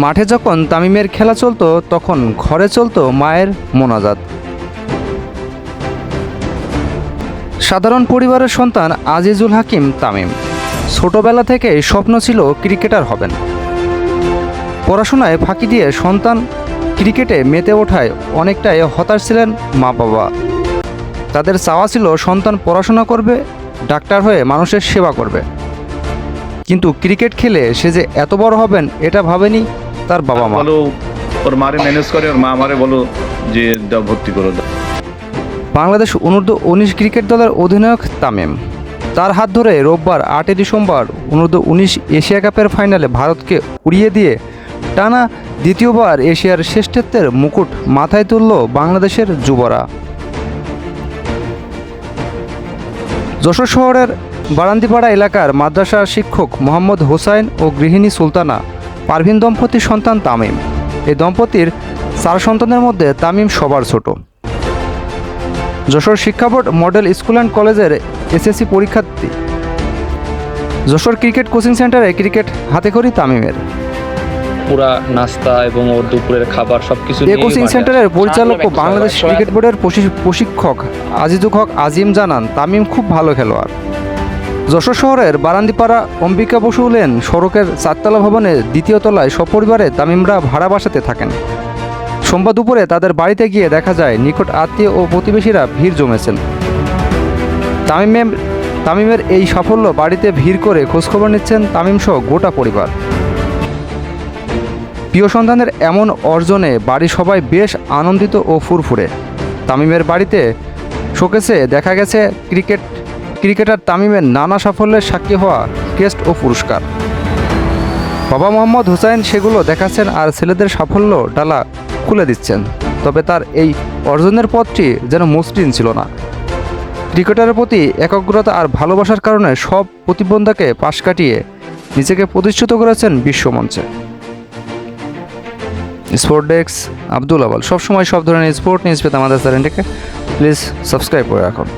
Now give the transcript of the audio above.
মাঠে যখন তামিমের খেলা চলতো, তখন ঘরে চলতো মায়ের মোনাজাত। সাধারণ পরিবারের সন্তান আজিজুল হাকিম তামিম। ছোটবেলা থেকে স্বপ্ন ছিল ক্রিকেটার হবেন। পড়াশোনায় ফাঁকি দিয়ে সন্তান ক্রিকেটে মেতে ওঠায় অনেকটাই হতাশ ছিলেন মা বাবা তাদের চাওয়া ছিল সন্তান পড়াশোনা করবে, ডাক্তার হয়ে মানুষের সেবা করবে। কিন্তু ক্রিকেট খেলে সে যে এত বড় হবেন, এটা ভাবেনি তার বাবা মা। বলো ওর মারে ম্যানেজ করে ওর মা আমারে বলো যে দাও ভর্তি করো দাও। বাংলাদেশ অনূর্ধ্ব উনিশ ক্রিকেট দলের অধিনায়ক তামিম। তার হাত ধরে রোববার আটই ডিসেম্বর অনূর্ধ্ব উনিশ এশিয়া কাপের ফাইনালে ভারতকে উড়িয়ে দিয়ে টানা দ্বিতীয়বার এশিয়ার শ্রেষ্ঠত্বের মুকুট মাথায় তুলল বাংলাদেশের যুবরা। যশোর শহরের বারান্দিপাড়া এলাকার মাদ্রাসা শিক্ষক মোহাম্মদ হোসাইন ও গৃহিণী সুলতানা পারভিন দম্পতির সন্তান তামিম। এই দম্পতির চার সন্তানের মধ্যে তামিম সবার ছোট। যশোর শিক্ষা বোর্ড মডেল স্কুল অ্যান্ড কলেজের এসএসসি পরীক্ষার্থী। যশোর ক্রিকেট কোচিং সেন্টারে ক্রিকেট হাতে করি তামিমের। পুরা নাস্তা এবং ওর দুপুরের খাবার সবকিছু এ কোচিং সেন্টারের পরিচালক ও বাংলাদেশ ক্রিকেট বোর্ডের প্রশি- প্রশিক্ষক আজিজুল হক আজিম জানান তামিম খুব ভালো খেলোয়াড়। যশোর শহরের বারান্দিপাড়া অম্বিকা বসু লেন সড়কের চারতলা ভবনের দ্বিতীয় তলায় সপরিবারে তামিমরা ভাড়া বাসাতে থাকেন। সোমবার দুপুরে তাদের বাড়িতে গিয়ে দেখা যায়, নিকট আত্মীয় ও প্রতিবেশীরা ভিড় জমেছেন। তামিমের তামিমের এই সাফল্য বাড়িতে ভিড় করে খোঁজখবর নিচ্ছেন তামিম সহ গোটা পরিবার। প্রিয় সন্তানের এমন অর্জনে বাড়ির সবাই বেশ আনন্দিত ও ফুরফুরে। তামিমের বাড়িতে শোকেসে দেখা গেছে ক্রিকেট ক্রিকেটার তামিমের নানা সাফল্যের সাক্ষী হওয়া ক্রেস্ট ও পুরস্কার। বাবা মোহাম্মদ হুসাইন সেগুলো দেখাচ্ছেন আর ছেলেদের সাফল্য ডালা খুলে দিচ্ছেন। তবে তার এই অর্জনের পথটি যেন মসৃণ ছিল না। ক্রিকেটারের প্রতি একাগ্রতা আর ভালোবাসার কারণে সব প্রতিবন্ধাকে পাশ কাটিয়ে নিজেকে প্রতিষ্ঠিত করেছেন বিশ্বমঞ্চে স্পোর্ট ডেস্ক আব্দুল আবাল। সবসময় সব ধরনের স্পোর্ট নিউজ পেতে আমাদের চ্যানেলটিকে প্লিজ সাবস্ক্রাইব করে রাখুন।